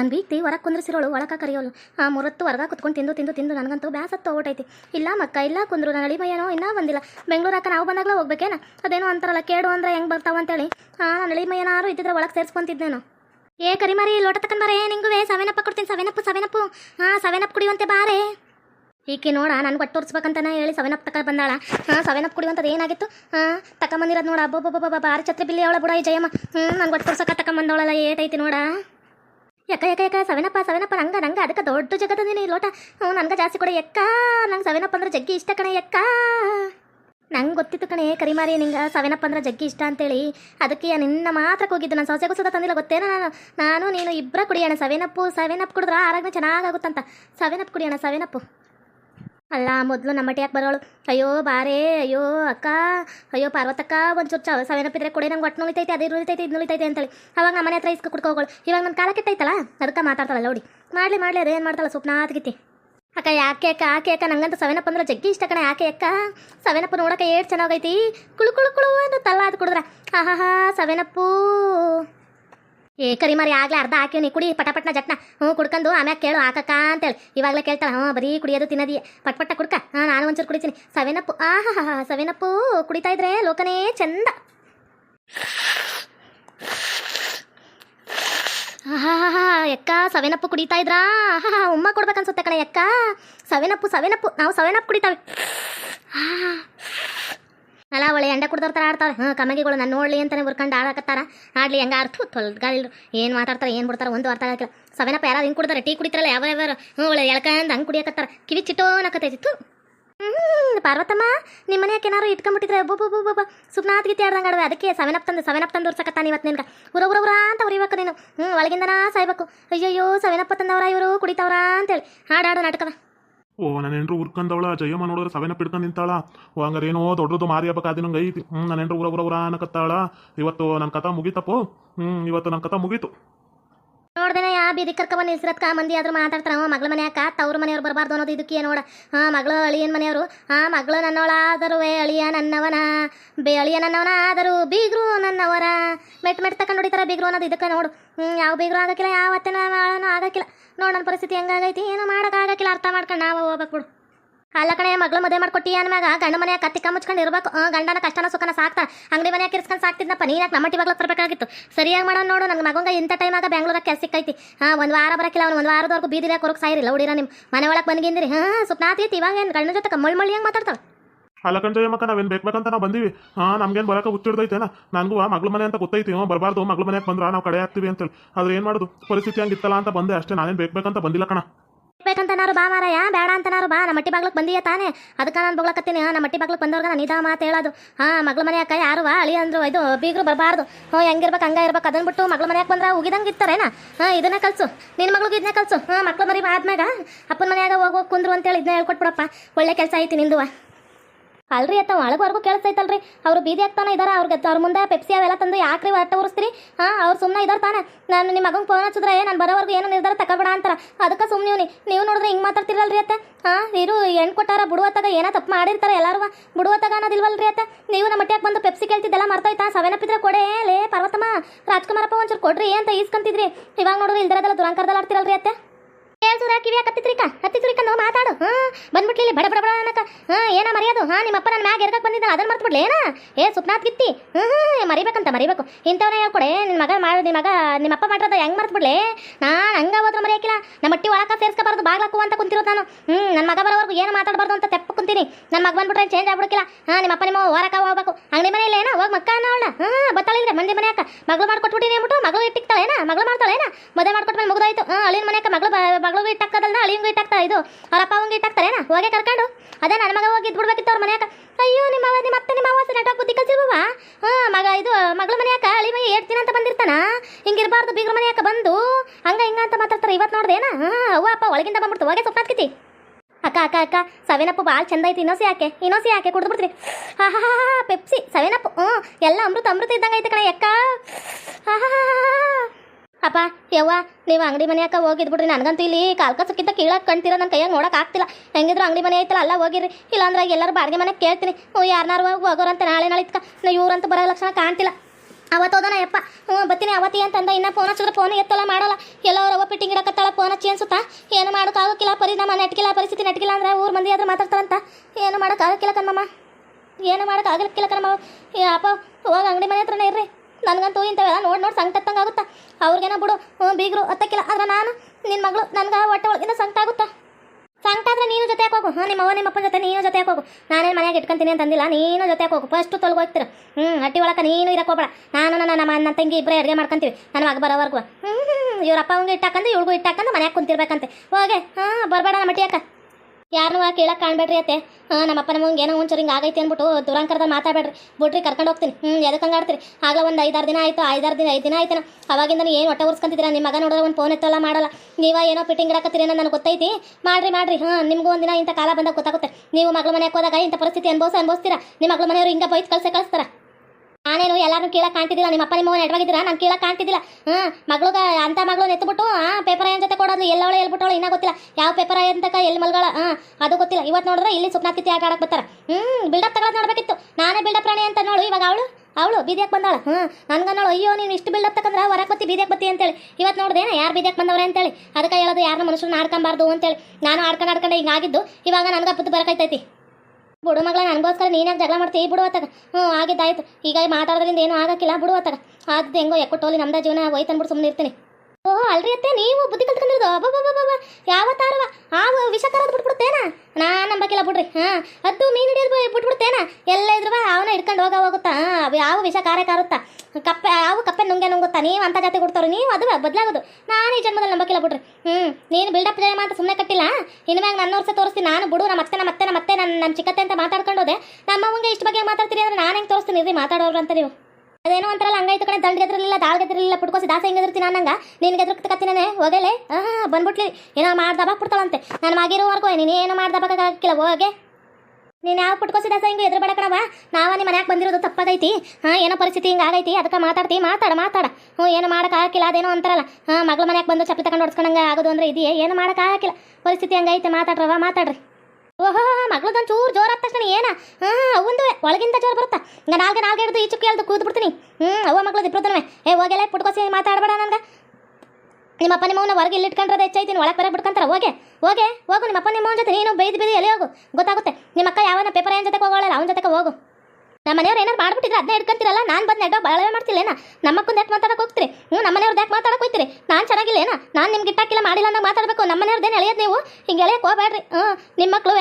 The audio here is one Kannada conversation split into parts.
ನನ್ನ ಬೀಗ್ತಿ ಹೊರಗೆ ಕುಂದ್ರಿಸಿರೋಳು, ಒಳಕ ಕರಿಯೋಳು ಆ ಮುರತ್ತು ಹೊರಗ ಕುತ್ಕೊಂಡು ತಿಂದು ತಿಂದು ತಿಂದು ನನಗಂತೂ ಬ್ಯಾಸತ್ತು ಹೋಗ್ಬಿಟ್ಟೈತಿ. ಇಲ್ಲ ಮಕ್ಕ, ಇಲ್ಲ ಕುಂದ್ರು ನನ್ನ ಅಳಿಮಯ್ಯನೋ ಇನ್ನೂ ಬಂದಿಲ್ಲ. ಬೆಂಗಳೂರಕ್ಕ ನಾವು ಬಂದಾಗಲೇ ಹೋಗ್ಬೇಕೇನ? ಅದೇನೋ ಅಂತಾರಲ್ಲ, ಕೇಡು ಅಂದ್ರೆ ಹೆಂಗೆ ಬರ್ತಾವ ಅಂತೇಳಿ. ಹಾಂ ನನ್ನ ಅಳಿಮಯ್ಯನಾರು ಇದ್ದಿದ್ರೆ ಒಳಗೆ ಸೇರಿಸ್ಕೊಂತಿದ್ದೇನು. ಏ ಕರಿಮಾರಿ, ಲೋಟ ತಕೊಂಡ್ ಬಾರೆ, ನಿಂಗುವೆ, ಸವೆನಪ್ಪ ಕೊಡ್ತೀನಿ, ಸವೆನಪ್ಪು ಸವೆನಪ್ಪು. ಹಾಂ ಸವೆನಪ್ಪು ಕುಡಿಯುವಂತೆ ಬಾರೆ. ಈಕೆ ನೋಡ ನಾನು ಒಟ್ಟು ತೋರಿಸ್ಬೇಕಂತಾನೆ ಹೇಳಿ ಸವೆನಪ್ ತಕ ಬಂದಾಳ. ಹಾಂ ಸವೆನಪ್ ಕುಡಿಯುವಂಥದ್ದು ಏನಾಗಿತ್ತು? ಹಾಂ ತಕೊಂಬಂದಿರೋದು ನೋಡ. ಅಬ್ಬೊಬ್ಬೊಬ್ಬ ಬಾರಿ ಛತ್ರಿ ಬಿಲ್ಲಿ ಅವಳ ಬುಡ ಈ ಜಯಮ್ಮ. ಹ್ಞೂ ನಂಗೆ ಒಟ್ಟು ತಕ ತಕೊಂಬಂದವಳಲ್ಲ ಏಟೈತಿ ನೋಡ. ಯಾಕ ಯಾಕ ಯಾಕ? ಸವೆನಪ್ಪ ಸವೆನಪ್ಪ, ನಂಗ ನಂಗ ಅದಕ್ಕೆ ದೊಡ್ಡ ಜಗತ್ತದೀನಿ ಲೋಟ. ಹ್ಞೂ ನನಗೆ ಜಾಸ್ತಿ ಕೊಡ ಎಕ್ಕ ನಂಗೆ ಸವೆನಪ್ಪ ಅಂದ್ರೆ ಜಗ್ಗಿ ಇಷ್ಟ ಕಣೆ ಎಕ್ಕ ನಂಗೆ ಗೊತ್ತಿತ್ತು ಕಣೆ ಕರಿಮಾರಿ, ನಿಂಗೆ ಸವೆನಪ್ಪ ಅಂದ್ರೆ ಜಗ್ಗಿ ಇಷ್ಟ ಅಂತೇಳಿ. ಅದಕ್ಕೆ ನಿನ್ನ ಮಾತ್ರ ಹೋಗಿದ್ದು. ನಾನು ಸೊಸೆಗೂ ಸುತ್ತ ತಂದಿಲ್ಲ ಗೊತ್ತೇನ ನಾನು ನಾನು, ನೀನು ಇಬ್ಬರ ಕುಡಿಯೋಣ. ಸವೆನಪ್ಪು ಸವೆನಪ್ಪು ಕುಡಿದ್ರೆ ಆರೋಗ್ಯ ಚೆನ್ನಾಗಾಗುತ್ತಂತ ಸವೆನಪ್ಪು ಕುಡಿಯೋಣ, ಸವೆನಪ್ಪು. ಅಲ್ಲ, ಮೊದಲು ನಮ್ಮ ಯಾಕೆ ಬರೋಳು? ಅಯ್ಯೋ, ಬಾರೇ, ಅಯ್ಯೋ, ಅಕ್ಕ, ಅಯ್ಯೋ, ಪಾರ್ವತಕ್ಕ ಒಂಚೂರು ಚ ಸವೆನಪ್ಪಿದ್ರೆ ಕೊಡಿ, ನಂಗೆ ಒಟ್ಟು ನುಳಿತೈತೆ, ಅದೇ ನುಳಿತೈತೆ, ಇದು ನುಳಿತೈತೆ ಅಂತೇಳಿ. ಅವಾಗ ನಮ್ಮ ಮನೆ ಹತ್ರ ಇಸ್ಕೊ ಕುಡ್ಕೋಗಳು ಇವಾಗ ನನ್ನ ಕಾಲ ಕೆಟ್ಟೈತಲ್ಲ? ಅದಕ್ಕೆ ಮಾತಾಡ್ತಾಳಲ್ಲ, ನೋಡಿ. ಮಾಡಲಿ ಮಾಡಲಿ, ಅದೇನು ಮಾಡ್ತಾಳೆ ಸುಪ್ನಾತ್ಗಿತಿ ಅಕ್ಕ, ಯಾಕೆ, ಅಕ್ಕ, ಆಕೆ, ಅಕ್ಕ, ನಂಗಂತ ಸವೆನಪ್ಪ ಅಂದ್ರೆ ಜಗ್ಗಿ ಇಷ್ಟ ಕಣ ಯಾಕೆ ಅಕ್ಕ. ಸವೆನಪ್ಪ ನೋಡಕ್ಕೆ ಏಟ್ ಚೆನ್ನಾಗೈತಿ. ಕುಳು ಕುಳು ಕುಳು ತಲ್ಲ ಅದು ಕುಡಿದ್ರ. ಆಹಾ ಸವೆನಪ್ಪು. ಏ, ಕರಿ ಮರಿ, ಆಗ್ಲೇ ಅರ್ಧ ಹಾಕಿವ್ ನೀ ಕುಡಿ ಪಟಪಟ್ನ ಜಟ್ನ. ಹ್ಞೂ, ಕುಡ್ಕೊಂಡು, ಆಮ್ಯಾಗ ಕೇಳು ಹಾಕಕ್ಕ ಅಂತೇಳಿ. ಇವಾಗಲೇ ಕೇಳ್ತಾಳೆ, ಹ್ಞೂ, ಬರೀ ಕುಡಿಯೋದು, ತಿನ್ನದಿ ಪಟ್ಪಟ್ಟ ಕುಡ್ಕ. ಹಾಂ, ನಾನು ಒಂಚೂರು ಕುಡಿತೀನಿ. ಸವೆನಪ್ಪು ಆಹಾ ಸವೆನಪ್ಪು, ಕುಡಿತಾ ಇದ್ರೆ ಲೋಕನೇ ಚಂದ. ಆಹಾ ಎಕ್ಕ ಸವೆನಪ್ಪು ಕುಡಿತಾ ಇದ್ರಾ? ಹಾ ಉಮ್ಮ ಕೊಡ್ಬೇಕನ್ಸುತ್ತೆ ಕಣೆ ಎಕ್ಕ ಸವೆನಪ್ಪು ಸವೆನಪ್ಪು, ನಾವು ಸವೆನಪ್ಪು ಕುಡಿತಾವೆ. ಆಹಾ ಎಂಡ ಕುಡ್ದವ್ರ ಆಡ್ತಾರೆ ಹಾಂ ಕಮಗಿಗಳು ನಾನು ನೋಡ್ಲಿ ಅಂತಾನೆ ಬರ್ಕೊಂಡು ಆಡಕತ್ತಾರ ಆಡ್ಲಿ ಹೆಂಗ ಅರ್ಥ ಗಾಳಿ ಏನು ಮಾತಾಡ್ತಾರೆ, ಏನು ಬಿಡ್ತಾರೆ ಒಂದು ಅರ್ಥ ಆಗಿಲ್ಲ ಸವೆನಪ್ಪ ಯಾರು ಹಿಂಗೆ ಕುಡ್ತಾರೆ ಟೀ ಕುಡಿತಾರಲ್ಲ ಯಾವ ಹ್ಞೂ ಒಳ್ಳೆ ಎಳ್ಕಂದು ಹಂಗೆ ಕುಡಿಯಕತ್ತಾರ. ಕಿವಿ ಚಿಟ್ಟೋ ನಕತೈತಿತ್ತು ಹ್ಞೂ ಪಾರ್ವತಮ್ಮ ನಿಮ್ಮ ಮನೆಯಾಕೆ ಏನಾರು ಇಟ್ಕೊಂಡ್ಬಿಟ್ಟಿದ್ರೆ ಒಬ್ಬ ಒಬ್ಬ ಸುಪ್ನಾಥ್ ಗೀತೆ ಆಡ್ದಂಗೆ ಆಡುವೆ. ಅದಕ್ಕೆ ಅಪ್ ತಂದು ಸೆವೆನಪ್ ತಂದು ಉರ್ಸಕತ್ತಾನ ಇವತ್ತು ನಿನ್ಗೆ. ಉರ ಉರ ಉರ ಅಂತ ಉರಿಬೇಕು ನೀನು. ಹ್ಞೂ ಒಳಗಿಂದನಾ ಸಾಯ್ಬೇಕು. ಅಯ್ಯಯ್ಯೋ, ಸವೆನಪ್ಪ ತಂದವರ ಇವರು ಕುಡಿತವ್ರ ಅಂತೇಳಿ. ಹಾಡಾಡು ನಾಟಕವ. ಓ ನನ್ನ ಎಂಟ್ರು ಉರ್ಕಂದವಳ, ಜಯಮ್ಮ ನೋಡಿದ್ರೆ ಸವೆನ ಪಿಡ್ಕೊಂಡು ನಿಂತಾಳ. ಓ ಹಂಗಾರೆ ಏನೋ ದೊಡ್ಡದು ಮಾರಿ ಹಬ್ಬಕ್ಕೆ ಹಂಗೆ ಐತಿ. ಹ್ಞೂ ನನ್ನ ಹೆಂಡ್ರು ಊರ ಊರ ಊರ ಅನ್ನಕತ್ತಾಳ. ಇವತ್ತು ನನ್ನ ಕಥಾ ಮುಗೀತಪ್ಪು. ಹ್ಞೂ ಇವತ್ತು ನನ್ನ ಕಥಾ ಮುಗೀತು. ನೋಡ್ದೇನೆ ಯಾ ಬೀದಿ ಕರ್ಕೊಂಡ್ ಕಾ ಮಂದಿ ಆದ್ರೂ ಮಾತಾಡ್ತಾರ. ಅವ ಮಗಳ ಮನ್ಯಾಕ ತವ್ರ ಮನೆಯವ್ರು ಬರಬಾರ್ದು ಅನ್ನೋದು ಇದಕ್ಕೆ ನೋಡ. ಹಾ, ಮಗಳು ಅಳಿಯನ್ ಮನೆಯವರು. ಹಾ, ಮಗಳು ನನ್ನವಳಾದರೂ ಅಳಿಯ ನನ್ನವನ. ಬೇ ಅಳಿಯ ನನ್ನವನ ಆದರೂ ಬೀಗ್ರು ನನ್ನವರ. ಮೆಟ್ ಮೆಟ್ ತಕೊಂಡು ಹೊಡಿತಾರ ಬೀಗ್ರು ಅನ್ನೋದು ಇದಕ್ಕೆ ನೋಡು. ಹ್ಞೂ ಯಾವ ಬೀಗ್ರು ಆಗಕ್ಕಿಲ್ಲ ಯಾವ ಆಗಕ್ಕಿಲ್ಲ. ನೋಡ್ ನನ್ನ ಪರಿಸ್ಥಿತಿ ಹೆಂಗಾಗೈತಿ? ಏನು ಮಾಡೋಕ್ಕಾಗಕ್ಕಿಲ್ಲ, ಅರ್ಥ ಮಾಡ್ಕೊಂಡು ನಾವು ಹೋಗ್ಬೇಕು ಬಿಡು. ಅಲ್ಲ ಕಣೆ, ಮಗಳು ಮದುವೆ ಮಾಡ್ಕೊಟ್ಟಿ ಅನ್ಮ್ಯಾಗ ಗಂಡ ಮನೆಯ ಕತ್ತಿಕ ಮುಚ್ಕೊಂಡು ಇರ್ಬೇಕು. ಗಂಡನ ಕಷ್ಟನ ಸುಖನ ಸಾಕ್ತಾ ಅಂಗಡಿ ಮನೆಯ ಕಿರ್ಸ್ಕೊಂಡು ಸಾಕ್ತಿದ್ನಪ್ಪ ನೀನಕ್ಕೆ ನಮ್ಮ ಮಟ್ಟಿ ಬಾಗ್ಲಕ್ಕೆ ಬರಬೇಕಾಗಿತ್ತು ಸರಿಯಾಗಿ ಮಾಡೋ ನೋಡು ನನ್ನ ಮಗಂಗ ಇಂಥ ಟೈಮಾಗ ಬೆಂಗ್ಳೂರಾಗ ಕೆಲಸ ಸಿಕ್ಕೈತಿ. ಹಾಂ ಒಂದು ವಾರ ಬರಕ್ಕಿಲ್ಲ ಅವ್ನು ಒಂದು ವಾರದವರೆಗೂ ಬೀದಿಲೆ ಕೊರಕ್ಕೆ ಸಾಯಿರಿಲ್ಲ. ಹುಡಿರ ನಿಮ್ಮ ಮನೆ ಒಳಗೆ ಬಂದ್ಗಿಂದಿರಿ ಹಾಂ ಸುಪ್ನಾತಿ ಇವಾಗ ಏನು ಗಂಡನ ಜೊತೆ ಮಳ್ ಮಳ್ಳಿ ಹೆಂಗೆ ಮಾತಾಡ್ತಾಳೆ? ಅಲ್ಲಕಂಡ್ ಮಕ್ಕ, ನಾವೇನು ಬೇಕಂತ ನಾವು ಬಂದಿವಿ. ಹಾಂ, ನಮ್ಗೇನು ಬರಕ ಹುಚ್ಚಿಡ್ದೈತೇನ? ನನಗೂ ಆ ಮಗಳ ಮನೆ ಅಂತ ಗೊತ್ತೈತಿ. ಬರಬಾರ್ದು, ಮಗಳ ಮನೆಗೆ ಬಂದ್ರೆ ನಾವು ಕಡೆ ಆಗ್ತೀವಿ ಅಂತೇಳಿ. ಆದ್ರೆ ಏನು ಮಾಡೋದು? ಪರಿಸ್ಥಿತಿ ಹಂಗಿತ್ತಲ್ಲ ಅಂತ ಬಂದೆ ಅಷ್ಟೇ. ನಾನೇನು ಬೇಕಂತ ಬಂದಿಲ್ಲ ಕಣ. ಬೇಕಂತನಾರು ಬಾ ಮಾರಾಯ, ಬೇಡ ಅಂತನಾರು ಬಾ. ನಮ್ಮ ಮಟ್ಟಿ ಬಾಗ್ಲಕ್ಕೆ ಬಂದಿಯ ತಾನೆ. ಅದಕ್ಕೆ ನಾನು ಬಗ್ಲಕತ್ತೀನಿ ನಮ್ಮ ಮಟ್ಟಿ ಬಾಗ್ಲಕ್ಕೆ ಬಂದವ್ರಿಗೆ ನಾನು ಇದ ಮಾತು ಹೇಳೋದು. ಹಾ, ಮಗಳ ಮನೆಯಾಕ ಯಾರು ವಾ ಅಳಿ ಅಂದ್ರು, ಇದು ಬೀಗರು ಬರಬಾರ್ದು. ಹ್ಞೂ ಹೆಂಗಿರ್ಬೇಕು, ಹಂಗ ಇರ್ಬೇಕು. ಅದನ್ನ ಬಿಟ್ಟು ಮಗಳ ಮನೆಯಾಗ ಬಂದ್ರೆ ಉಗಿದಂಗೆ ಇತ್ತರೇನ ಹಾ, ಇದನ್ನ ಕಲ್ಸು. ನಿನ್ನ ಮಗಳಿಗೆ ಇದನ್ನ ಕಲ್ಸು. ಹಾ, ಮಕ್ಳು ಮರಿ ಆದ್ಮ್ಯಾಗ. ಅಪ್ಪನ ಮನೆಯಾಗ ಹೋಗೋ ಕುಂದ್ರು ಅಂತೇಳಿ ಇದನ್ನ ಹೇಳ್ಕೊಟ್ಬಿಡಪ್ಪ. ಒಳ್ಳೆ ಕೆಲಸ ಐತಿ ನಿಂದುವ. ಅಲ್ರಿ ಅತ್ತ, ಒಳಗವರೆಗೂ ಕೇಳಿಸ್ತೈತಲ್ರಿ ಅವ್ರು ಬೀದಿ ಆಗ್ತಾನೆ ಇದಾರ, ಅವ್ರಿಗೆ ಅವ್ರ ಮುಂದೆ ಪೆಪ್ಸಿ ಅವೆಲ್ಲ ತಂದು ಯಾಕ್ರಿ ಹೊಟ್ಟೆ ಉರಿಸ್ತೀರಿ? ಹಾಂ, ಅವ್ರು ಸುಮ್ಮನೆ ಇದಾರ ತಾನೆ. ನಾನು ನಿಮ್ಮ ಮಗಂಗೆ ಫೋನ್ ಹಚ್ಚಿದ್ರೆ, ನಾನು ಬರೋವರೆಗೂ ಏನೋ ನಿರ್ಧಾರ ತಗೋಬೇಡ ಅಂತಾರ. ಅದಕ್ಕೆ ಸುಮ್ಮನೆ ನೀವು ನೀವು ನೋಡಿದ್ರೆ ಹಿಂಗೆ ಮಾತಾಡ್ತಿರಲ್ರಿ ಅತ್ತೆ? ಹಾಂ, ಇರು ಹೆಣ್ಣು ಕೊಟ್ಟಾರ ಬಿಡುವತ್ತಾಗ ಏನೋ ತಪ್ಪು ಮಾಡಿರ್ತಾರೆ ಎಲ್ಲರೂ ಬಿಡುವತ್ತಾಗ ಅನ್ನೋದಿಲ್ವಲ್ರಿ ಅತ್ತೆ? ನೀವು ನಮ್ಮ ಮಟ್ಟಿಯಾಗ ಬಂದು ಪೆಪ್ಸಿ ಕೇಳ್ತಿದ್ದೆಲ್ಲ ಮರ್ತೋಯ್ತಾ? ಸವೆನಪ್ಪಿದ್ರೆ ಕೊಡೆ, ಲೇ, ಪಾರ್ವತಮ್ಮ. ರಾಜ್ಕುಮಾರಪ್ಪ ಒಂಚೂರು ಕೊಡ್ರಿ ಅಂತ ಈಸ್ಕೊಂತಿದ್ರಿ. ಇವಾಗ ನೋಡಿದ್ರೆ ಇಲ್ದಿರೋದೆಲ್ಲ ದುರಂಕರದಲ್ಲಿ ಆಡ್ತಿರಲ್ರಿ ಅತ್ತೆ? ಕೇಳ್ಸುರ ಕತ್ತಿತ್ರಿಕ ಕತ್ತಿತ್ರಿಕ ನೋ ಮಾತಾಡು. ಬಂದ್ಬಿಟ್ಲಿ ಬಡ ಬಡ ಬಡ ಅನ್ನಕ. ಹಾ ಏನ ಮರ್ಯಾದು? ಹಾ, ನಿಮ್ಮಪ್ಪ ನನ್ನ ಮ್ಯಾಗ ಎರ್ಗಕ್ ಬಂದಿದ್ದ ಅದನ್ನ ಮರ್ತು ಬಿಡ್ಲಿ ಏ, ಸುಪ್ನಾಥ್ ಗಿತ್ತಿ. ಹ್ಮ್ ಮರಿಬೇಕಂತ, ಮರಿಬೇಕು. ಇಂಥವನ್ನ ಹೇಳ್ಕೊಡೆ ನಿನ್ನ ಮಗ ಮಾಡಿ ನಿಮ್ಮ ಮಗ, ನಿಮ್ಮಪ್ಪ ಮಾಡ್ರದ ಹೆಂಗ್ ಮರ್ತು ಬಿಡ್ಲಿ? ನಾನು ಹಂಗ ಹೋದ್ರೆ ಮರೆಯಕ್ಕಿಲ್ಲ ನಮ್ಮ ಮಟ್ಟಿ ಒಳಕ ಸೇರ್ಸ್ಕೋಬಾರ್ದು ಬಾಗ್ಲಕ್ಕು ಅಂತ ಕುಂತಿರೋದು ನಾನು. ಹ್ಮ್ ನನ್ನ ಮಗ ಬರೋವರೆಗೂ ಏನು ಮಾತಾಡಬಾರ್ದು ಅಂತ ತೆಪ್ಪ ಕುಂತೀನಿ. ನನ್ನ ಮಗ ಬಂದ್ಬಿಟ್ರೆ ಚೇಂಜ್ ಆಗ್ಬಿಡಕಿಲ್ಲ. ಹಾ, ನಿಮ್ಮಪ್ಪ ನಿಮ್ಮ ಹೊರಕ ಹೋಗ್ಬೇಕು. ಅಂಗಡಿ ಮನೆಯಲ್ಲಿ ಏನ? ಹೋಗಿ ಮಕ್ಕ ಅನ್ನೋಳ ಹಾ ಬತ್ತಾಳಿದ್ರೆ ಮಂದಿ ಮನ್ಯಾಕ ಮಗಳು ಮಾಡ್ಕೊಟ್ಬಿಟ್ಟಿನಿ ಅಂದ್ಬಿಟ್ಟು ಮಗಳು ಇಟ್ಟಿಕ್ತಾಳೇನ ಮಗಳು ಮಾಡ್ತಾಳೇನ ಮದುವೆ ಮಾಡ್ಕೊಟ್ಮೇಲೆ ಮುಗಿದಾಯ್ತು. ಹಾ ಅಳಿನ ಮನ್ಯಾಕ ಮಗಳು ಮಗಳು ಇಟ್ಟಾಕದಲ್ಲ ಅಳಿನ್ಗು ಇಟ್ಟಾಕ್ತಾ ಇದು. ಅವ್ರ ಅಪ್ಪ ಅವಂಗೆ ಏನ? ಹೋಗಿ ಕರ್ಕೊಂಡು. ಅದೇ ನನ್ನ ಮಗ ಹೋಗಿ ಇದ್ಬಿಡ್ಬೇಕಿತ್ತು ಅವ್ರ ಮನ್ಯಾಕ ಅಯ್ಯೋ, ನಿಮ್ಮ ಅವ್ವ ನಿಮ್ಮ ಅತ್ತೆ, ನಿಮ್ಮ ಅವ್ವ ನೆಟ್ಟಾಗ ಬುದ್ಧಿ ಕಲ್ಸಿರುವ ಹಾ ಮಗ ಇದು, ಮಗಳ ಮನ್ಯಾಕ ಅಳಿ ಮೈ ಏಟ್ ದಿನ ಅಂತ ಬಂದಿರ್ತಾನ? ಹಿಂಗಿರ್ಬಾರ್ದು ಬೀಗ್ರ ಮನ್ಯಾಕ ಬಂದು. ಹಂಗ ಹಿಂಗ ಅಂತ ಮಾತಾಡ್ತಾರೆ ಇವತ್ತು ನೋಡ್ದೇನ ಹಾ ಅವ್ವ, ಅಪ್ಪ ಒಳಗಿಂದ ಬಂದ್ಬಿಡ್ತು. ಹೋಗಿ, ಸೊಪ್ಪಾತ್ಕಿತಿ. ಅಕ್ಕ ಅಕ್ಕ ಅಕ್ಕ, ಸವೆನಪ್ಪು ಭಾಳ ಚಂದ ಐತಿ ಇನ್ನೊಸಿ ಯಾಕೆ? ಇನ್ನೊಸಿ ಯಾಕೆ? ಕುಡ್ದು ಹಾ ಪೆಪ್ಸಿ, ಸವೆನಪ್ಪು. ಹ್ಞೂ ಎಲ್ಲ ಅಮೃತ ಅಮೃತ ಇದ್ದಂಗೆ ಐತೆ ಕಣ, ಅಕ್ಕ. ಹಾ ಅಪ್ಪ, ಯವ್ವ, ನೀವು ಅಂಗಡಿ ಮನೆಯಾಕ ಹೋಗಿದ್ ಬಿಡ್ರಿ. ನನಗಂತೂ ಇಲ್ಲಿ ಕಾಲ್ಕ ಸುಕ್ಕಿಂತ ಕೀಳಕ್ಕೆ ಕಣ್ತೀರ ನನ್ನ ಕೈಯಾಗ ನೋಡಕ್ಕೆ ಆಗ್ತಿಲ್ಲ. ಹೆಂಗಿದ್ರು ಅಂಗಡಿ ಮನೆ ಐತಲ್ಲ, ಅಲ್ಲ ಹೋಗಿರಿ. ಇಲ್ಲಾಂದ್ರೆ ಎಲ್ಲರೂ ಬಾಡಿಗೆ ಮನೆಗೆ ಕೇಳ್ತೀನಿ. ಯಾರನ್ನಾರು ಹೋಗೋರು ಹೋಗೋರಂತೆ ನಾಳೆ ನಾಳೆ ಇತ್ಕ ನಾ ಇವ್ರಂತೂ ಬರೋ ಲಕ್ಷಣ ಕಾಣ್ತಿಲ್ಲ. ಅವತ್ತೋದನ ಯಪ್ಪ. ಹ್ಞೂ ಬತ್ತೀನಿ ಅವತ್ತಿ ಅಂತಂದ ಇನ್ನ ಫೋನ್ ಹಚ್ಚಿದ್ರೆ ಫೋನ್ ಎತ್ತಲ್ಲ, ಮಾಡಲ್ಲ. ಎಲ್ಲವರು ಅವ ಪಿಟ್ಟಿಂಗ್ ಇಡಕತ್ತಾಳ ಫೋನ್ ಹಚ್ಚಿ ಅನ್ಸುತ್ತ? ಏನು ಮಾಡೋಕ್ಕಾಗೋಕ್ಕಿಲ್ಲ ಪರಿ ನಮ್ಮ ನೆಟ್ಕಿಲ್ಲ ಪರಿಸ್ಥಿತಿ ನೆಟ್ಕಿಲ್ಲ ಅಂದ್ರೆ ಊರು ಮಂದಿ ಆದ್ರೆ ಮಾತಾಡ್ತಾರಂತ. ಏನು ಮಾಡೋಕ್ಕಾಗೋಕ್ಕಿಲ್ಲ ಕಣ್ಮಮ್ಮ ಏನು ಮಾಡೋಕ್ಕಾಗಲಿಕ್ಕಿಲ್ಲ ಕಣಮ್ಮ ಏ, ಅಪ್ಪ, ಹೋಗಿ ಅಂಗಡಿ ಮನೆ ಹತ್ರನೇ ಇರ್ರಿ. ನನಗಂತೂ ಇಂಥವೆಲ್ಲ ನೋಡಿ ನೋಡಿ ಸಂಕಟ ಆಗುತ್ತಾ? ಅವ್ರಿಗೇನ ಬಿಡು. ಹ್ಞೂ, ಬೀಗರು ಹತ್ತಕ್ಕಿಲ್ಲ ಆದ್ರೆ ನಾನು ನಿನ್ನ ಮಗಳು, ನನಗೆ ಹೊಟ್ಟೆ ಒಳಗಿಂದ ಸಂಕಟ ಆಗುತ್ತಾ? ಸಂಕಟ ಆದ್ರೆ ನೀನು ಜೊತೆ ಹೋಗು. ಹಾಂ, ನಿಮ್ಮ ಅವ್ವ ನಿಮ್ಮಪ್ಪನ ಜೊತೆ ನೀನು ಜೊತೆ ಹೋಗು. ನಾನೇನು ಮನೆಯಾಗ ಇಟ್ಕೊಂತೀನಿ ಅಂತಂದಿಲ್ಲ. ನೀನು ಜೊತೆ ಹೋಗು. ಫಸ್ಟ್ ತೊಲಗಿ ಹೋಗ್ತೀರ. ಹ್ಞೂ ಹಟ್ಟಿ ಒಳಗೆ ನೀನು ಇರಕ್ಕೆ ಹೋಗ್ಬೇಡ. ನಾನು, ನನ್ನ, ನಮ್ಮ ನನ್ನ ತಂಗಿ ಇಬ್ಬರೇ ಅಡುಗೆ ಮಾಡ್ಕೊಂತೀವಿ. ನನ್ನ ಮಗ ಬರೋವರೆಗೂ. ಹ್ಞೂ ಇವ್ರ ಅಪ್ಪ ಅವಂಗೆ ಇಟ್ಟಾಕಂದು, ಇವಳಿಗೂ ಇಟ್ಟಾಕಂದು ಮನೆಗೆ ಕುಂತಿರ್ಬೇಕಂತೆ. ಹೋಗೆ. ಹಾಂ, ಬರಬೇಡ ನಮ್ಮ ಯಾರನ್ನೂ ಕೇಳಕ್ಕೆ ಕಾಣ್ಬೇಡ್ರಿ ಅತ್ತೆ. ಹಾಂ ನಮ್ಮಪ್ಪ ನಮಗೆ ಏನೋ ಒಂಚೂರು ಹಿಂಗೆ ಆಗೈತೆ ಅಂದ್ಬಿಟ್ಟು ದುರಾಂಕರದ ಮಾತಾಡ್ಬೇಡ್ರಿ. ಬಿಡ್ರಿ, ಕರ್ಕೊಂಡು ಹೋಗ್ತೀನಿ. ಹ್ಞೂ ಎದಕ್ಕೆ ಹಂಗೆ ಆಡ್ತೀರಿ? ಆಗಲೇ ಒಂದು ಐದಾರು ದಿನ ಆಯಿತು, ಐದಾರು ದಿನ, ಐದು ದಿನ ಆಯ್ತಾನ. ಅವಾಗಿಂದ ಏನು ಹೊಟ್ಟೆ ಉರ್ಸ್ಕೊಂತಿದ್ದೀರ? ನಿಮ್ಮ ಮಗ ನೋಡಿದ್ರೆ ಒಂದು ಫೋನ್ ಎತ್ತಲ್ಲ, ಮಾಡಲ್ಲ. ನೀವ ಏನೋ ಫಿಟ್ಟಿಂಗ್ ಇಡಕತ್ತೀರಿ ಅನ್ನೋ ನನಗೆ ಗೊತ್ತೈತಿ. ಮಾಡ್ರಿ ಮಾಡ್ರಿ. ಹಾ, ನಿಮಗೂ ಒಂದಿನ ಇಂಥ ಕಾಲ ಬಂದಾಗ ಗೊತ್ತಾಗುತ್ತೆ. ನೀವು ಮಗಳ ಮನೆಗೆ ಹೋದಾಗ ಇಂಥ ಪರಿಸ್ಥಿತಿ ಅನುಭವಿಸ, ಅನ್ಭವಿಸ್ತೀರಾ? ನಿಮ್ಮ ಮಗಳ ಮನೆಯವರು ಹಿಂಗೆ ಬೈತ್ ಕಳ್ಸೆ, ಕಳಿಸ್ತಾರ? ನಾನೇನು ಎಲ್ಲಾರು ಕೇಳಕ್ಕೆ ಕಾಣ್ತಿದ್ದಿಲ್ಲ. ನಿಮ್ಮ ಅಪ್ಪ, ನಿಮ್ಮ ನಾನು ಕೀಳಕ್ ಕಾಣ್ತಿದ್ದಿಲ್ಲ. ಹ್ಞೂ ಮಗಳಿಗೆ ಅಂಥ ಮಗಳು ಎತ್ಬಿಟ್ಟು ಹಾಂ ಪೇಪರ್ ಏನ್ ಕೊಡೋದು ಎಲ್ಲವಳೆ ಎಲ್ಬಿಟ್ಟವಳು ಇನ್ನೂ ಗೊತ್ತಿಲ್ಲ. ಯಾವ ಪೇಪರ್ ಅಂತಕ ಎಲ್ಲಿ ಮಲ್ಗಳ? ಹಾಂ, ಅದು ಗೊತ್ತಿಲ್ಲ. ಇವತ್ತು ನೋಡಿದ್ರೆ ಇಲ್ಲಿ ಸುಪ್ನಾತಿಥಿ ಆಟ ಆಡಕ್ಕೆ ಬರ್ತಾರೆ. ಹ್ಞೂ ಬಿಲ್ಡಪ್ ತಗೋದ್ ನೋಡ್ಬೇಕಿತ್ತು. ನಾನೇ ಬಿಲ್ಡಪ್ ಪ್ರಾಣಿ ಅಂತ ನೋಡು. ಇವಾಗ ಅವಳು ಅವಳು ಬೀದಿಯಕ್ಕೆ ಬಂದಾಳ. ಹ್ಞೂ ನನಗನ್ನೋಳು, ಅಯ್ಯೋ, ನೀನು ಇಷ್ಟು ಬಿಲ್ಡಪ್ ತಕಂದ್ರೆ ಹೊರಕ್ಕೆ ಬತ್ತಿ ಬೀದಿಯಕ್ಕೆ ಬತ್ತಿ ಅಂತೇಳಿ. ಇವತ್ತು ನೋಡ್ದೇನ ಯಾರು ಬೀದಿಯಕ್ಕೆ ಬಂದವ್ರೆ ಅಂತೇಳಿ. ಅದಕ್ಕೆ ಹೇಳೋದು ಯಾರನ್ನ ಮನುಷ್ಯರನ್ನ ಆಡ್ಕೊಂಬಾರ್ದು ಅಂತೇಳಿ. ನಾನು ಆಡ್ಕೊಂಡು ಆಡ್ಕೊಂಡು ಹಿಂಗಾಗಿದ್ದು ಇವಾಗ ನನಗೆ ಬುದ್ಧಿ ಬರಕೈತೈತಿ ಬುಡು ಮಗಳ, ನನಗೋಸ್ಕರ ನೀನಾಗ ಜಗಳ ಮಾಡ್ತೀವಿ ಬಿಡು ಅತ್ತಾಗ. ಹ್ಞೂ ಆಗಿದ್ದಾಯ್ತು. ಈಗ ಮಾತಾಡೋದ್ರಿಂದ ಏನೂ ಆಗಕ್ಕಿಲ್ಲ. ಬಿಡು ಆದ್ದು ಹೆಂಗೋ ಎಕ್ಕೋ ಟೋಲಿ ನಮ್ದ ಜೀವನ ಹೋಯ್ತು ಅಂದ್ಬಿಟ್ಟು ಸುಮ್ಮನೆ ಇರ್ತೀನಿ ಓಹ್ ಅಲ್ರಿ ಅತ್ತೆ, ನೀವು ಬುದ್ಧಿ ಕಲ್ತ್ಕೊಂಡಿರೋದು. ಅಬ್ಬಬ್ಬಬ್ಬ ಯಾವತ್ತಾರವ? ಆ ವಿಷ ಕರೋದು ಬಿಟ್ಬಿಡ್ತೇನ? ನಾನು ನಂಬಕ್ಕಿಲ್ಲ ಬಿಡ್ರಿ, ಹಾಂ. ಅದು ಮೀನು ಹಿಡಿಯೋದು ಬಿಟ್ಬಿಡ್ತೇನ? ಎಲ್ಲ ಇದ್ರವ ಅವನ ಹಿಡ್ಕೊಂಡು ಹೋಗ ಹೋಗುತ್ತಾ ಯಾವ ವಿಷ ಕಾರ್ಯ ಕಾರುತ್ತಾ? ಕಪ್ಪೆ, ಯಾವ ಕಪ್ಪೆ ನುಂಗೆ ನುಂಗುತ್ತಾ? ನೀವು ಅಂತ ಜಾತಿ ಕೊಡ್ತಾರ ನೀವು ಅದು ಬದಲಾಗೋದು. ನಾನು ಈ ಜನ್ಮದಲ್ಲಿ ನಂಬಕ್ಕಿಲ್ಲ ಬಿಡ್ರಿ. ಹ್ಞೂ ನೀನು ಬಿಲ್ಡಪ್ ಜಯ ಅಂತ ಸುಮ್ಮನೆ ಕಟ್ಟಿಲ್ಲ? ಇನ್ಮ್ಯಾಗ ನನ್ನ ವರ್ಷ ತೋರಿಸ್ತೀನಿ. ನಾನು ಬಿಡು ನಮ್ಮ ಮತ್ತೆ ನಮ್ಮ ಅತ್ತೆ ನನ್ನ ನಮ್ಮ ಚಿಕ್ಕತ್ತೆ ಅಂತ ಮಾತಾಡ್ಕೊಂಡೋದೆ ನಮ್ಮ ನಮ್ಮವಂಗೆ ಇಷ್ಟು ಬಗ್ಗೆ ಮಾತಾಡ್ತೀರಿ ಅಂದ್ರೆ ನಾನು ಹೆಂಗೆ ತೋರಿಸ್ತೀನಿ? ರೀ ಮಾತಾಡೋರು ಅಂತ ನೀವು. ಅದೇನೋ ಅಂತಾರಲ್ಲ ಹಂಗಾಯ್ತು ಕಡೆ ದಂಡ್ ಗೆದ್ರಲಿಲ್ಲ, ದಾಳ್ ಗೆದ್ರಲಿಲ್ಲ, ಪುಟ್ಕೋಸಿ ದಾಸ ಹೆಂಗ್ ಎದಿರ್ತೀನಿ ಅನ್ನಂಗ ನೀನು ಗೆದ್ರಕತ್ತಿನೇ ಹೋಗಲೆ? ಹಾಂ ಬಂದ್ಬಿಟ್ಲಿ. ಏನೋ ಮಾಡ್ದಬಾಕ್ ಬಿಡ್ತಾಳಂತೆ. ನಾನು ಆಗಿರೋವರೆಗೂ ನೀನು ಏನೋ ಮಾಡಿ ದಬಕ್ಕಾಗಿಲ್ಲ ಹೋಗೆ. ನೀನು ಯಾವ ಪುಟ್ಕೋಸಿ ದಾಸ ಹಿಂಗೆ ಎದುರು ಬೇಡಕಣವ ನಾವ ನಿಮ್ಮ ಮನ್ಯಾಗ ಬಂದಿರೋದು ತಪ್ಪಾಗೈತಿ. ಹಾಂ ಏನೋ ಪರಿಸ್ಥಿತಿ ಹಿಂಗೆ ಆಗೈತಿ. ಅದಕ್ಕೆ ಮಾತಾಡ್ತಿ, ಮಾತಾಡ ಮಾತಾಡ. ಹ್ಞೂ, ಏನು ಮಾಡೋಕ್ಕಾಗಿಲ್ಲ ಅದೇನೋ ಅಂತಾರಲ್ಲ ಹಾಂ ಮಗಳ ಮನ್ಯಾಗ ಬಂದು ಚಪ್ಪಲಿ ತಗೊಂಡು ಹೊಡ್ಸ್ಕೊಂಡಂಗೆ ಆಗೋದು ಅಂದ್ರೆ ಇದೆಯೇ? ಏನು ಮಾಡೋಕ್ಕಾಗಿಲ್ಲ ಪರಿಸ್ಥಿತಿ ಹಂಗೈತೆ ಮಾತಾಡ್ರವ ಮಾತಾಡ್ರಿ. ಓಹೋ, ಮಗಳದೊಂದು ಚೂರು ಜೋರು ಆದ ತಕ್ಷಣ ಏನ? ಹಾಂ ಅವಂದು ಒಳಗಿಂದ ಜೋರು ಬರುತ್ತಾ? ಈಗ ನಾಲ್ಗೆ ನಾಲ್ಗೆ ಹಿಡಿದು ಈ ಚುಕ್ಕಿ ಎಳ್ದು ಕೂದ್ ಬಿಡ್ತೀನಿ. ಹ್ಞೂ ಅವ್ವ ಮಗಳದು ಇಬ್ಬರದನವೆ ಏ, ಹೋಗೆಲ್ಲ ಪುಟ್ಕೋಸಿ ಮಾತಾಡಬೇಡ ನನಗೆ. ನಿಮ್ಮ ಅಪ್ಪ ನಿಮ್ಮವನ್ನ ಹೊರಗೆ ಇಲ್ಲಿ ಇಟ್ಕೊಂಡ್ರೆ ಹೆಚ್ಚೈತೀನಿ ಒಳಗೆ ಬರ ಬಿಡ್ಕೊಂತಾರ ಹೋಗೆ ಹೋಗೆ, ಹೋಗು ನಿಮ್ಮ ಅಪ್ಪ ನಿಮ್ಮವನ ಜೊತೆ. ನೀನು ಬೈದು ಬೈದು ಎಲ್ಲಿ ಹೋಗು. ಗೊತ್ತಾಗುತ್ತೆ. ನಿಮ್ಮ ಅಕ್ಕ ಯಾವನ ಪೇಪರ್ ಏನು ಜೊತೆಗೆ ಹೋಗೋಳಲ್ಲ, ಅವನ ಜೊತೆಗೆ ಹೋಗು. ನಮ್ಮ ಮನೆಯವ್ರು ಏನಾರು ಮಾಡ್ಬಿಟ್ಟಿದ್ರೆ ಅದನ್ನ ಹಿಡ್ಕೊಂತಿರಲ್ಲ? ನಾನು ಬಂದು ನೆಡ್ಡೋ ಬಳವೆ ಮಾಡ್ತಿಲ್ಲೇನ ನಮ್ಮಕ್ಕಂದು ಯಾಕೆ ಮಾತಾಡಕ್ಕೆ ಹೋಗ್ತೀರಿ? ಹ್ಞೂ ನಮ್ಮ ಮನೆಯವ್ರದ್ದು ಯಾಕೆ ಮಾತಾಡಕ್ಕೆ ಹೋಗ್ತೀರಿ ನಾನು ಚೆನ್ನಾಗಿಲ್ಲೇನ ನಾನು ನಿಮ್ಗೆ ಇಟ್ಟಾಕಿಲ್ಲ, ಮಾಡಿಲ್ಲ ಅಂತ ಮಾತಾಡಬೇಕು. ಏನು ಎಳೆಯೋದು ನೀವು? ಹಿಂಗೆ ಎಳೆಯಕ್ಕೆ ಹೋಗ್ಬೇಡ್ರಿ. ಹ್ಞೂ ನಿಮ್ಮ ಮಕ್ಕಳು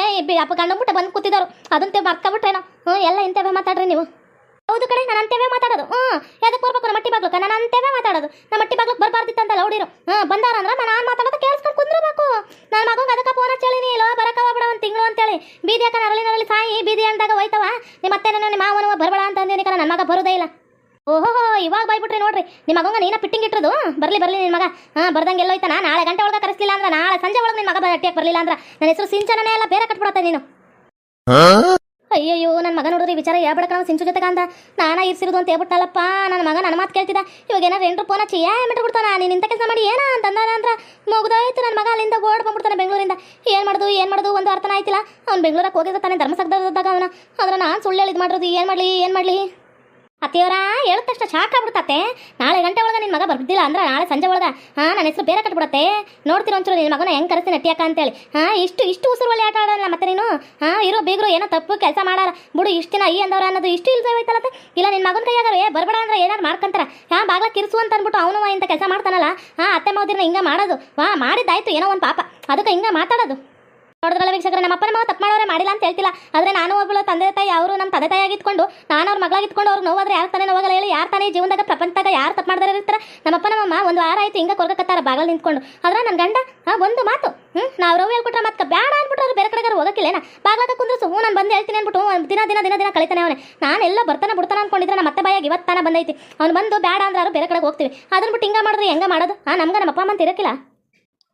ಅಪ್ಪ ಗಂಡಂಬಿಟ್ಟು ಬಂದು ಕೂತಿದ್ದವರು ಅದಂತೆ ಮರ್ಕೊಬಿಟ್ರೇನೋ? ಹ್ಞೂ ಎಲ್ಲ ಇಂಥವೇ ಮಾತಾಡ್ರಿ ನೀವು. ಹೌದು ಕಡೆ ನಾನು ಅಂತೇವೇ ಮಾತಾಡೋದು. ಹ್ಞೂ ಯಾವ್ದಕ್ಕೆ ಬರ್ಬೇಕು ನಮ್ಮ ಮಟ್ಟಿ ಬಾಗ್ಲಕ್ಕೆ? ನಾನು ಅಂತೇವೇ ಮಾತಾಡೋದು. ನಮ್ಮ ಮಟ್ಟಿ ಬಾಗ್ಲಕ್ಕೆ ಬರಬಾರ್ದಿತ್ತಂತ ಲೌಡಿರು ಹ್ಞೂ ಬಂದಾರ ಅಂದ್ರೆ ನಾನು ಮಾತಾಡೋದು ಕೇಳಿಸ್ಕೊಂಡು ಕುಂದ್ರಬೇಕು ನನ್ನ ಮಗಂಗೆ ಅದಕ್ಕೆ ಫೋನ್ ಹಚ್ಚೇಳಿನಿ ಇಲ್ಲೋ, ಬರಕ ಬಿಡ ಒಂದು ತಿಂಗಳು ಅಂತೇಳಿ. ಬೀದಿ ಯಾಕ ನರಳಿ ನರಳಿ ಸಾಯಿ, ಬೀದಿ ಅಂದಾಗ ಹೋಯ್ತವ? ನಿಮ್ಮ ಮತ್ತೆ ನನ್ನ ನಿಮ್ಮ ಮಾವನವ ಬರಬೇಡ ಅಂತ ಅಂದೇನಿ ಕಣ ನನ್ನ ಮಗ ಬರೋದೇ ಇಲ್ಲ. ಓಹೋ, ಇವಾಗ ಬೈಬಿಟ್ರಿ ನೋಡ್ರಿ. ನಿಮ್ಮ ಮಗಂಗೆ ನೀನ ಪಿಟ್ಟಿಂಗ್ ಇಟ್ಟಿರೋದು? ಬರ್ಲಿ, ಬರಲಿ ನಿನ್ನ ಮಗ. ಹಾಂ ಬರ್ದಂಗೆ ಎಲ್ಲೋಯ್ತಾನ ನಾಳೆ ಗಂಟೆ ಒಳಗೆ ಕರೆಸ್ಲಿಲ್ಲ ಅಂದ್ರೆ, ನಾಳೆ ಸಂಜೆ ಒಳಗೆ ನಿನ್ನ ಮಗ ಹಟ್ಟಿಯಕ್ಕೆ ಬರಲಿಲ್ಲ ಅಂದ್ರೆ? ನನ್ನ ಹೆಸರು ಸಿಂಚನನೇ ಎಲ್ಲ ಬೇರೆ ಕಟ್ಬಿಡತ್ತೆ ನೀನು. ಅಯ್ಯಯ್ಯೋ ನನ್ನ ಮಗ ನೋಡಿದ್ರೆ ವಿಚಾರ ಹೇಳ್ಬಿಡಕ ನಾವು ಸಿಂಚು ಜೊತೆಗೆ ಅಂದ. ನಾನ ಇರ್ಸಿರೋದು ಅಂತ ಹೇಳ್ಬಿಟ್ಟಲ್ಲಪ್ಪ ನನ್ನ ಮಗ ನನ್ನ ಮಾತು ಕೇಳ್ತಿದ್ದ. ಇವಾಗ ಏನಾರು ಎಂಟ್ರು ಫೋನ್ ಹಚ್ಚಿ ಏ ಬಿಡ್ತಾನ. ನೀನು ಇಂಥ ಕೆಲಸ ಮಾಡಿ, ಏನ ಅಂತಂದ ಅಂದ್ರೆ ಮುಗ್ದೋಯ್ತು ನನ್ನ ಮಗ ಅಲ್ಲಿಂದ ಓಡ್ ಬಂದ್ಬಿಡ್ತಾನೆ ಬೆಂಗಳೂರಿಂದ. ಏನು ಮಾಡೋದು ಏನು ಮಾಡೋದು ಒಂದು ಅರ್ಥನ ಆಯ್ತಿಲ್ಲ. ಅವ್ನು ಬೆಂಗಳೂರಿಗೆ ಹೋಗಿದ್ದ ತಾನೆ ಧರ್ಮಸಗ್ದಾಗ ಅವನ. ಆದ್ರೆ ನಾನು ಸುಳ್ಳು ಹೇಳಿದ್ ಮಾಡಿರೋದು, ಏನು ಮಾಡಲಿ ಏನು ಮಾಡಲಿ? ಅತ್ತೆಯವರ, ಹೇಳಿದ ತಕ್ಷಣ ಶಾಕ್ ಆಗ್ಬಿಡ್ತತೆ ನಾಳೆ ಗಂಟೆ ಒಳಗೆ ನಿನ್ನ ಮಗ ಬರ್ದಿಲ್ಲ ಅಂದ್ರೆ ನಾಳೆ ಸಂಜೆ ಒಳಗೆ, ಹಾಂ, ನನ್ನ ಹೆಸರು ಬೇರೆ ಕಟ್ಬಿಡತ್ತೆ. ನೋಡ್ತೀರ ಒಂಚೂರು ನಿನ್ನ ಮಗನ ಹೆಂಗೆ ಕರೆಸ್ತೀನಿ ಅಟ್ಟಿಯಾಕ ಅಂತೇಳಿ. ಹಾಂ, ಇಷ್ಟು ಇಷ್ಟು ಉಸಿರು ಒಳ್ಳೆ ಆಟ ಆಡಲ್ಲ ಮತ್ತೆ ನೀನು? ಹಾಂ, ಇರೋ ಬೀಗರು ಏನೋ ತಪ್ಪು ಕೆಲಸ ಮಾಡಾರ. ಬಿಡು, ಇಷ್ಟು ದಿನ ಈ ಅಂದವ್ರ ಅನ್ನೋದು ಇಷ್ಟು ಇಲ್ಸ ಹೋಯ್ತಲ್ಲತ್ತೆ. ಇಲ್ಲ ನಿನ್ನ ಮಗನ ಕೈಯಾಗ ಏ, ಬರಬೇಡ ಅಂದ್ರೆ ಏನಾರು ಮಾಡ್ಕೊಂತಾರ. ಹಾಂ, ಬಾಗ್ಲ ಕಿರಿಸು ಅಂತ ಅಂದ್ಬಿಟ್ಟು ಅವನು ಇಂಥ ಕೆಲಸ ಮಾಡ್ತಾನಲ್ಲ. ಹಾಂ, ಅತ್ತೆ ಮೋದಿರ್ನ ಹಿಂಗೆ ಮಾಡೋದು. ವಾ, ಮಾಡಿದ್ದಾಯ್ತು, ಏನೋ ಒಂದು ಪಾಪ. ಅದಕ್ಕೆ ಹಿಂಗೆ ಮಾತಾಡೋದು. ನೋಡಿದ್ರಲ್ಲ ವೀಕ್ಷಕರ, ನಮ್ಮ ಅಪ್ಪನ ಮಾವ ತಪ್ಪು ಮಾಡೋರೆ ಮಾಡಿಲ್ಲ ಅಂತ ಹೇಳ್ತಿಲ್ಲ. ಆದರೆ ನಾನು ಒಬ್ಬಳು ತಂದೆ ತಾಯಿ ಅವರು ನಮ್ಮ ತಂದೆ ತಾಯಿ ಆಗಿತ್ಕೊಂಡು ನಾನು ಅವ್ರ ಮಗಳಾಗಿತ್ಕೊಂಡು ಅವ್ರು ನೋವಾದ್ರೆ ಯಾರು ತಾನೇ ನೋವಾಗಲ್ಲ ಹೇಳಿ, ಯಾರು ತಾನೇ ಜೀವನದಾಗ ಪ್ರಪಂಚದಾಗ ಯಾರು ತಪ್ಪು ಮಾಡಿದಾರೆ ಇರ್ತಾರೆ? ನಮ್ಮ ಅಪ್ಪನ ಒಂದು ವಾರ ಆಯ್ತು ಹಿಂಗೆ ಕೊರ್ಗಕತ್ತಾರ ಬಾಗಲ್ ನಿಂತ್ಕೊಂಡು. ಆದ್ರೆ ನನ್ನ ಗಂಡ ಒಂದು ಮಾತು ಹ್ಞೂ ನಾವು ರವಿ ಹೇಳ್ಬಿಟ್ರೆ ಮತ್ತೆ ಬೇಡ ಅಂದ್ಬಿಟ್ರೆ ಅವ್ರು ಬೇರೆ ಕಡೆಗಾರ ಹೋಗಕ್ಕಿಲ್ಲೇನ? ಬಾಗ್ಲಾಗ ಕುಂದ್ರಸು ಹ್ಞೂ, ನಾನು ಬಂದು ಹೇಳ್ತೀನಿ ಅಂದ್ಬಿಟ್ಟು ದಿನ ದಿನ ದಿನ ದಿನ ಕಳಿತಾನೆ ಅವನೇ. ನಾನೆಲ್ಲ ಬರ್ತಾನೆ ಬಿಡ್ತಾನೆ ಅನ್ಕೊಂಡಿದ್ರೆ ನಮ್ಮ ಮತ್ತೆ ಬಾಯಾಗಿ ಇವತ್ತಾನ ಬಂದೈತಿ. ಅವ್ನು ಬಂದು ಬೇಡ ಅಂದ್ರೆ ಅವ್ರು ಬೇರೆ ಕಡೆಗೆ ಹೋಗ್ತೀವಿ. ಅದನ್ನ ಬಿಟ್ಟು ಹಿಂಗೆ ಮಾಡಿದ್ರೆ ಹೆಂಗೆ ಮಾಡೋದು? ಆ, ನಮ್ಗೆ ನಮ್ಮ ಅಪ್ಪ ಅಂತ ಇರಕ್ಕಿಲ್ಲ